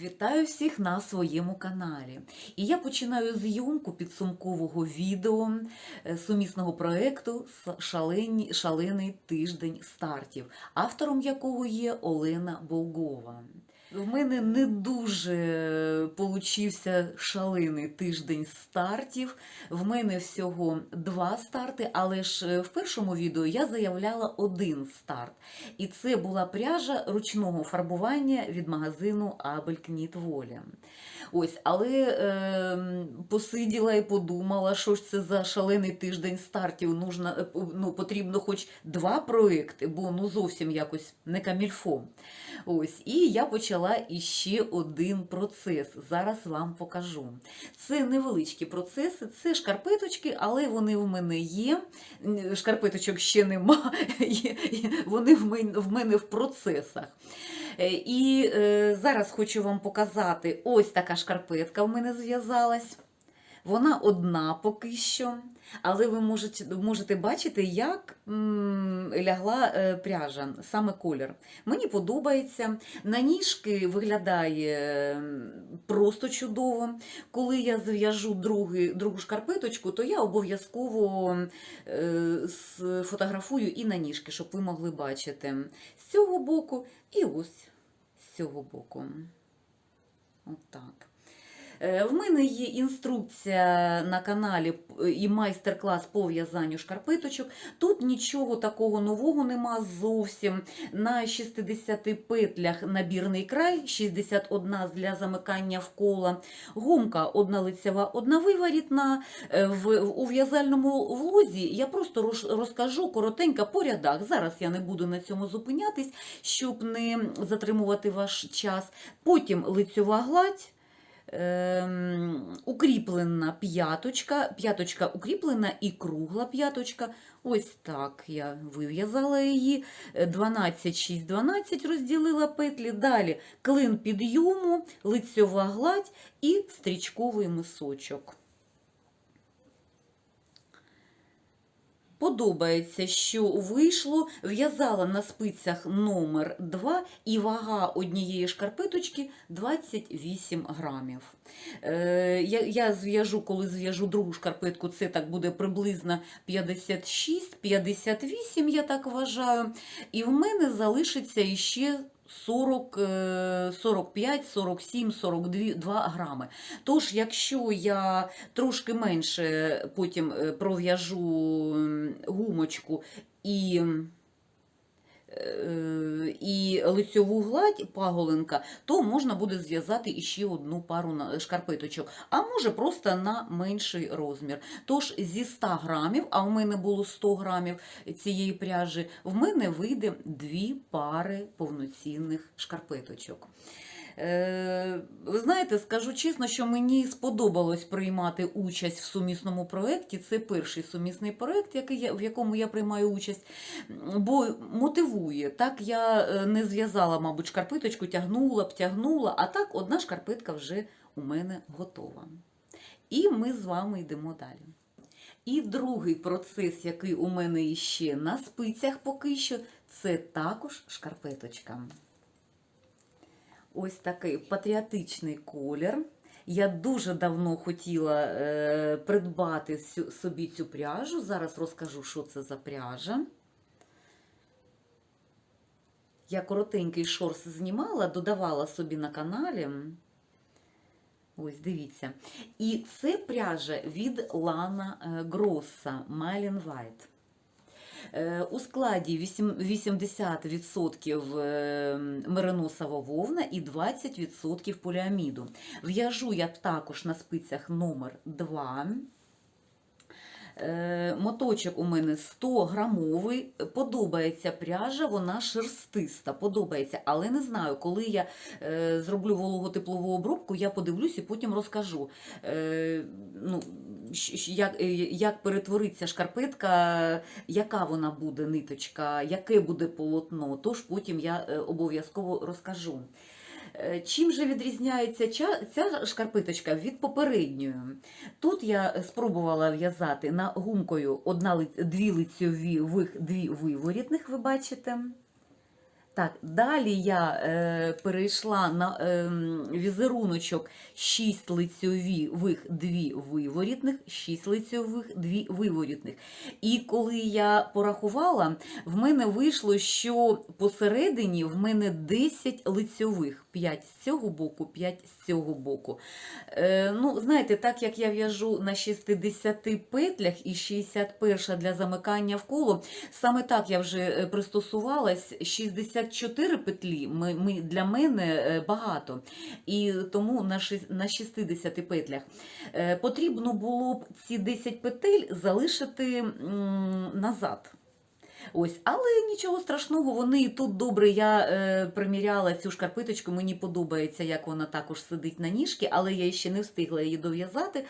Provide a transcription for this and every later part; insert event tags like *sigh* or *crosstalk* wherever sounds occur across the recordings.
Вітаю всіх на своєму каналі. І я починаю зйомку підсумкового відео е, сумісного проєкту «С- Шалений тиждень стартів, автором якого є Олена Болгова. В мене не дуже получився шалений тиждень стартів. В мене всього два старти, але ж е, в першому відео я заявляла один старт. І це була пряжа ручного фарбування від магазину Абелькніт Воля. Ось, але е, посиділа і подумала, що ж це за шалений тиждень стартів. Нужно, е, ну, потрібно хоч два проекти, бо ну зовсім якось не камільфо. Ось, і я почала іще один процес. Зараз вам покажу. Це невеличкі процеси, це шкарпеточки, але вони в мене є. Шкарпеточок ще нема, *laughs* вони в мене в процесах. Е, І е, зараз хочу вам показати ось така шкарпетка в мене зв'язалась. Вона одна поки що, але ви можете, можете бачити, як м, лягла е, пряжа, саме колір. Мені подобається. На ніжки виглядає просто чудово. Коли я зв'яжу другу шкарпеточку, то я обов'язково е, сфотографую і на ніжки, щоб ви могли бачити з цього боку і ось з цього боку. Отак. Е, В мене є інструкція на каналі і майстер-клас по в'язанню шкарпеточок. Тут нічого такого нового нема зовсім. На 60 петлях набірний край, 61 для замикання в коло. Гумка одна лицева, одна виворітна. Е, В, у в'язальному влозі я просто роз- розкажу коротенько по рядах. Зараз я не буду на цьому зупинятись, щоб не затримувати ваш час. Потім лицьова гладь. Ем, укріплена п'яточка, п'яточка укріплена і кругла п'яточка. Ось так я вив'язала її. 12, 6, 12 розділила петлі. Далі клин підйому, лицьова гладь і стрічковий мисочок. Подобається, що вийшло, в'язала на спицях номер 2 і вага однієї шкарпеточки 28 грамів. Е, я, я зв'яжу, коли зв'яжу другу шкарпетку, це так буде приблизно 56-58, я так вважаю. І в мене залишиться іще 40, е, 45, 47, 42 грами. Тож, якщо я трошки менше потім е, пров'яжу гумочку і, і лицьову гладь паголинка, то можна буде зв'язати іще одну пару шкарпеточок, а може просто на менший розмір. Тож зі 100 грамів, а в мене було 100 грамів цієї пряжі, в мене вийде дві пари повноцінних шкарпеточок. Е, Ви знаєте, скажу чесно, що мені сподобалось приймати участь в сумісному проєкті. Це перший сумісний проєкт, в якому я приймаю участь, бо мотивує. Так я е, не зв'язала, мабуть, шкарпеточку, тягнула б, тягнула, а так одна шкарпетка вже у мене готова. І ми з вами йдемо далі. І другий процес, який у мене іще на спицях поки що, це також шкарпеточка. Ось такий патріотичний колір. Я дуже давно хотіла е, придбати собі цю пряжу. Зараз розкажу, що це за пряжа. Я коротенький шорс знімала, додавала собі на каналі. Ось, дивіться. І це пряжа від Лана е, Гросса Mylin White. Е, У складі 80% е, мериносова вовна і 20% поліаміду. В'яжу я також на спицях номер 2. Е, Моточок у мене 100 грамовий. Подобається пряжа, вона шерстиста, подобається, але не знаю, коли я е, зроблю вологотеплову обробку, я подивлюсь і потім розкажу, ну, як, е, як перетвориться шкарпетка, яка вона буде ниточка, яке буде полотно, тож потім я е, обов'язково розкажу. Е, Чим же відрізняється ця шкарпеточка від попередньої? Тут я спробувала в'язати на гумкою одна дві лицьові, дві виворітних, ви бачите. Так, далі я е, перейшла на е, візеруночок 6 лицьових, 2 виворітних, 6 лицьових, 2 виворітних. І коли я порахувала, в мене вийшло, що посередині в мене 10 лицьових, 5 з цього боку, 5 з цього боку. Е, ну, знаєте, так як я в'яжу на 60 петлях і 61 для замикання в коло, саме так я вже е, пристосувалась. 64 петлі ми, ми, для мене е, багато. І тому на, шіс- на 60 петлях е, потрібно було б ці 10 петель залишити м, назад. Ось, але нічого страшного, вони і тут добре. Я е, приміряла цю шкарпеточку, мені подобається, як вона також сидить на ніжки, але я ще не встигла її дов'язати.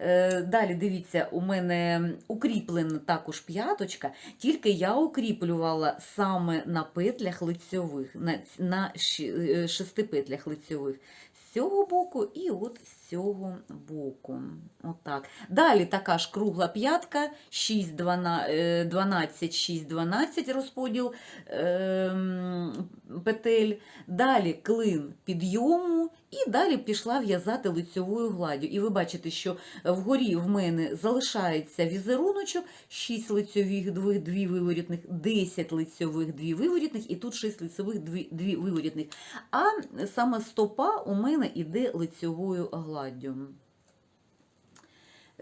Е, далі дивіться, у мене укріплена також п'яточка, тільки я укріплювала саме на петлях лицьових, на, на е, шести петлях лицьових. З цього боку і от з цього боку. Отак. Далі така ж кругла п'ятка, 6, 12, 12, 6, 12 розподіл ем, петель. Далі клин підйому, і далі пішла в'язати лицьовою гладдю. І ви бачите, що вгорі в мене залишається візеруночок, 6 лицьових, 2, 2 виворітних, 10 лицьових, 2 виворітних, і тут 6 лицьових, 2, 2 виворітних. А саме стопа у мене іде лицьовою гладдю.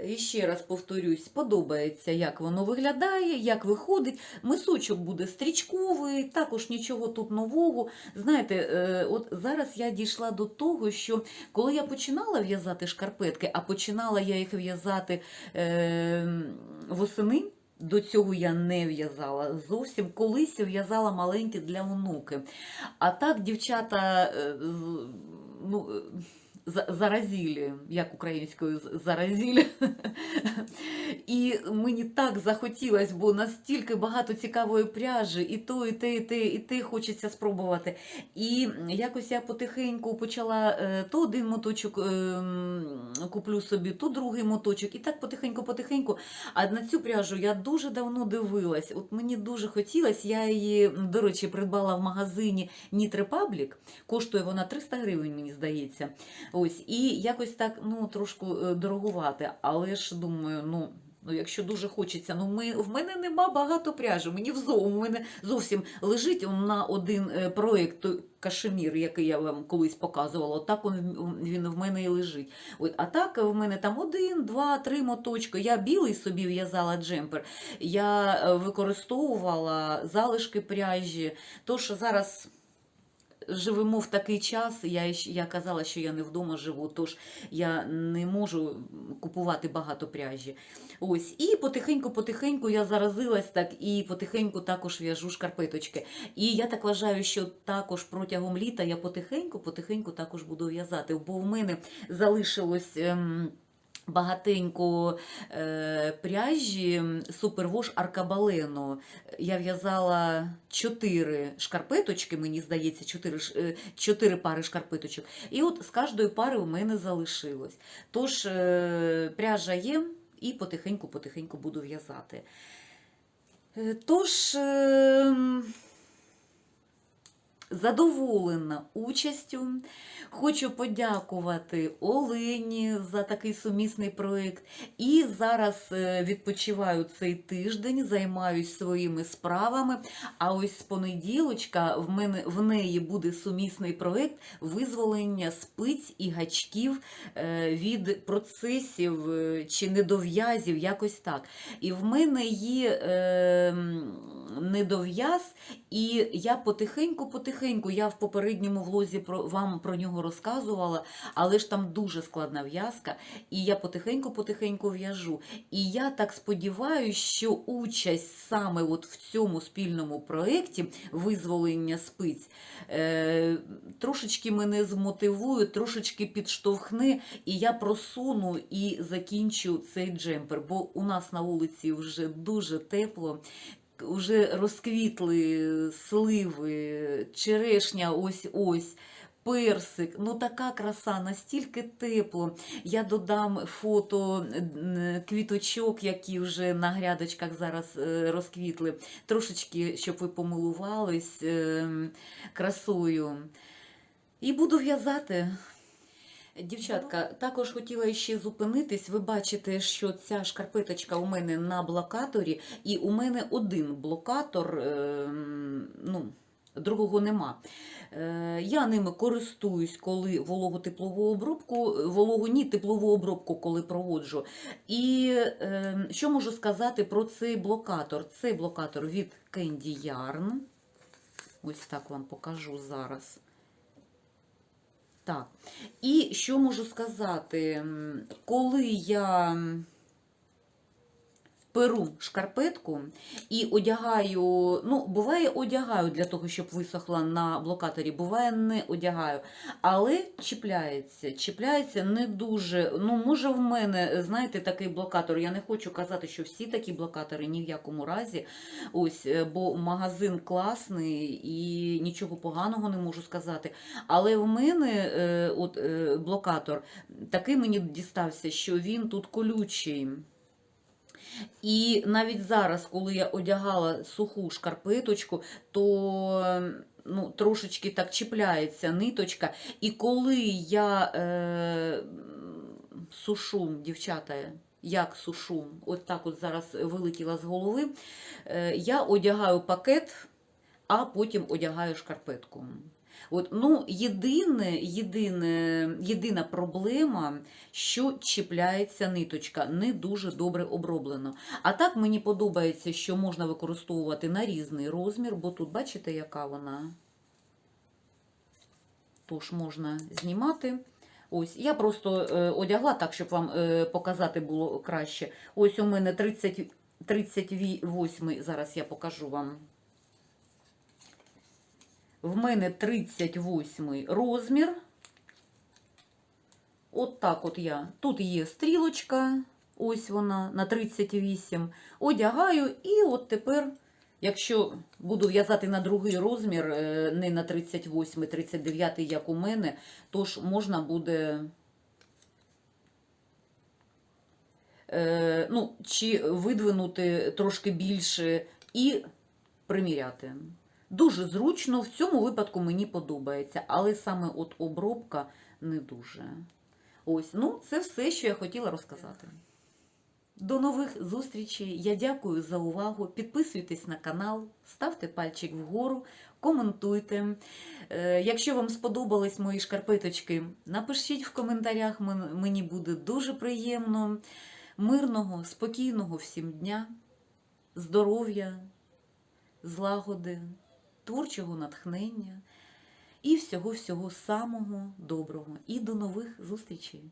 І ще раз повторюсь, подобається, як воно виглядає, як виходить. Мисочок буде стрічковий, також нічого тут нового. Знаєте, е, от зараз я дійшла до того, що коли я починала в'язати шкарпетки, а починала я їх в'язати е, восени. До цього я не в'язала зовсім. Колись в'язала маленькі для онуки. А так дівчата е, ну, заразілі, як українською заразілі. І мені так захотілося, бо настільки багато цікавої пряжі, і то, і те, і те, і те хочеться спробувати. І якось я потихеньку почала е, то один моточок е, куплю собі, то другий моточок. І так потихеньку-потихеньку. А на цю пряжу я дуже давно дивилась. От мені дуже хотілося, я її, до речі, придбала в магазині Knit Republic. Коштує вона 300 гривень, мені здається. Ось, і якось так, ну, трошки е, дорогувати. Але ж думаю, ну. Ну, якщо дуже хочеться, ну ми в мене нема багато пряжі. Мені взо, у мене зовсім лежить на один е, проєкт кашемір, який я вам колись показувала. Отак він, він в мене і лежить. От, а так в мене там один, два, три моточки. Я білий собі в'язала джемпер. Я е, використовувала залишки пряжі. Тож зараз живемо в такий час. Я, я казала, що я не вдома живу, тож я не можу купувати багато пряжі. Ось, і потихеньку-потихеньку я заразилась так, і потихеньку також в'яжу шкарпеточки. І я так вважаю, що також протягом літа я потихеньку-потихеньку також буду в'язати, бо в мене залишилось. Ем, Багатенько е, пряжі супервош аркабалено. Я в'язала чотири шкарпеточки, мені здається, чотири, ш- е, чотири пари шкарпеточок. І от з кожної пари у мене залишилось. Тож е, пряжа є, і потихеньку-потихеньку буду в'язати. Е, Тож. Е, Задоволена участю. Хочу подякувати Олені за такий сумісний проєкт. І зараз е, відпочиваю цей тиждень, займаюсь своїми справами. А ось з понеділочка в мене в неї буде сумісний проєкт визволення спиць і гачків е, від процесів е, чи недов'язів, якось так. І в мене є е, недов'яз, і я потихеньку-потихеньку, я в попередньому влозі про, вам про нього розказувала, але ж там дуже складна в'язка, і я потихеньку-потихеньку в'яжу. І я так сподіваюся, що участь саме от в цьому спільному проєкті визволення спиць е, трошечки мене змотивує, трошечки підштовхне, і я просуну і закінчу цей джемпер, бо у нас на вулиці вже дуже тепло. Уже розквітли сливи, черешня ось ось. персик. Ну така краса, настільки тепло. Я додам фото квіточок, які вже на грядочках зараз е, розквітли. Трошечки, щоб ви помилувались е, красою. І буду в'язати. Дівчатка, також хотіла ще зупинитись. Ви бачите, що ця шкарпеточка у мене на блокаторі, і у мене один блокатор, е, ну, другого нема. Е, Я ними користуюсь, коли вологу теплову обробку, вологу ні, теплову обробку, коли проводжу. І е, що можу сказати про цей блокатор? Цей блокатор від Candy Yarn. Ось так вам покажу зараз. Так. І що можу сказати? Коли я перу шкарпетку і одягаю, ну, буває, одягаю для того, щоб висохла на блокаторі, буває, не одягаю. Але чіпляється, чіпляється не дуже. Ну, може, в мене, знаєте, такий блокатор. Я не хочу казати, що всі такі блокатори ні в якому разі. Ось, е, бо магазин класний і нічого поганого не можу сказати. Але в мене е, от, е, блокатор такий мені дістався, що він тут колючий. І навіть зараз, коли я одягала суху шкарпеточку, то ну, трошечки так чіпляється ниточка. І коли я е, сушу, дівчата, як сушу, от так от зараз вилетіла з голови, е, я одягаю пакет, а потім одягаю шкарпетку. От, ну, єдине, єдине, єдина проблема, що чіпляється ниточка, не дуже добре оброблено. А так мені подобається, що можна використовувати на різний розмір, бо тут бачите, яка вона. Тож можна знімати. Ось, я просто е, одягла так, щоб вам е, показати було краще. Ось у мене 30, 38, зараз я покажу вам. В мене 38 розмір. От так от я. Тут є стрілочка, ось вона на 38. Одягаю, і от тепер, якщо буду в'язати на другий розмір, е, не на 38, 39, як у мене, то ж можна буде. е, Ну, чи видвинути трошки більше і приміряти. Дуже зручно, в цьому випадку мені подобається, але саме от обробка не дуже. Ось, ну, це все, що я хотіла розказати. До нових зустрічей. Я дякую за увагу. Підписуйтесь на канал, ставте пальчик вгору, коментуйте. Е, Якщо вам сподобались мої шкарпеточки, напишіть в коментарях, мені буде дуже приємно. Мирного, спокійного всім дня, здоров'я, злагоди, творчого натхнення і всього-всього самого доброго. І до нових зустрічей!